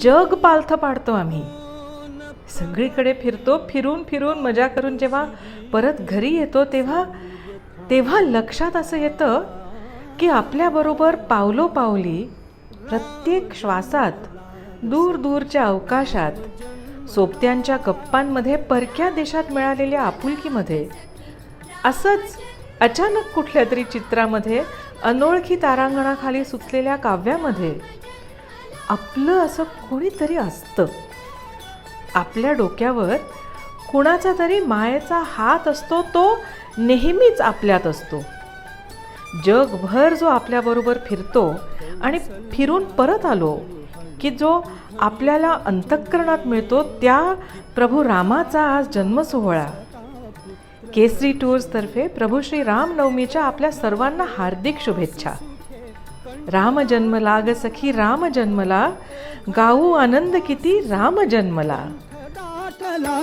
जग पालथं पाडतो आम्ही. सगळीकडे फिरतो फिरून फिरून मजा करून जेव्हा परत घरी येतो तेव्हा तेव्हा लक्षात असं येतं की आपल्याबरोबर पावलोपावली प्रत्येक श्वासात दूर दूरच्या अवकाशात सोबत्यांच्या गप्पांमध्ये परक्या देशात मिळालेल्या आपुलकीमध्ये असंच अचानक कुठल्या तरी चित्रामध्ये अनोळखी तारांगणाखाली सुचलेल्या काव्यामध्ये आपलं असं कोणीतरी असतं. आपल्या डोक्यावर कुणाचा तरी मायेचा हात असतो तो नेहमीच आपल्यात असतो. जगभर जो आपल्याबरोबर फिरतो आणि फिरून परत आलो की जो आपल्याला अंतःकरणात मिळतो त्या प्रभू रामाचा आज जन्मसोहळा. केसरी टूर्सतर्फे प्रभू श्री रामनवमीच्या आपल्या सर्वांना हार्दिक शुभेच्छा. राम जन्मला ग सखी राम जन्मला गाऊ आनंद किती राम जन्मला दाटला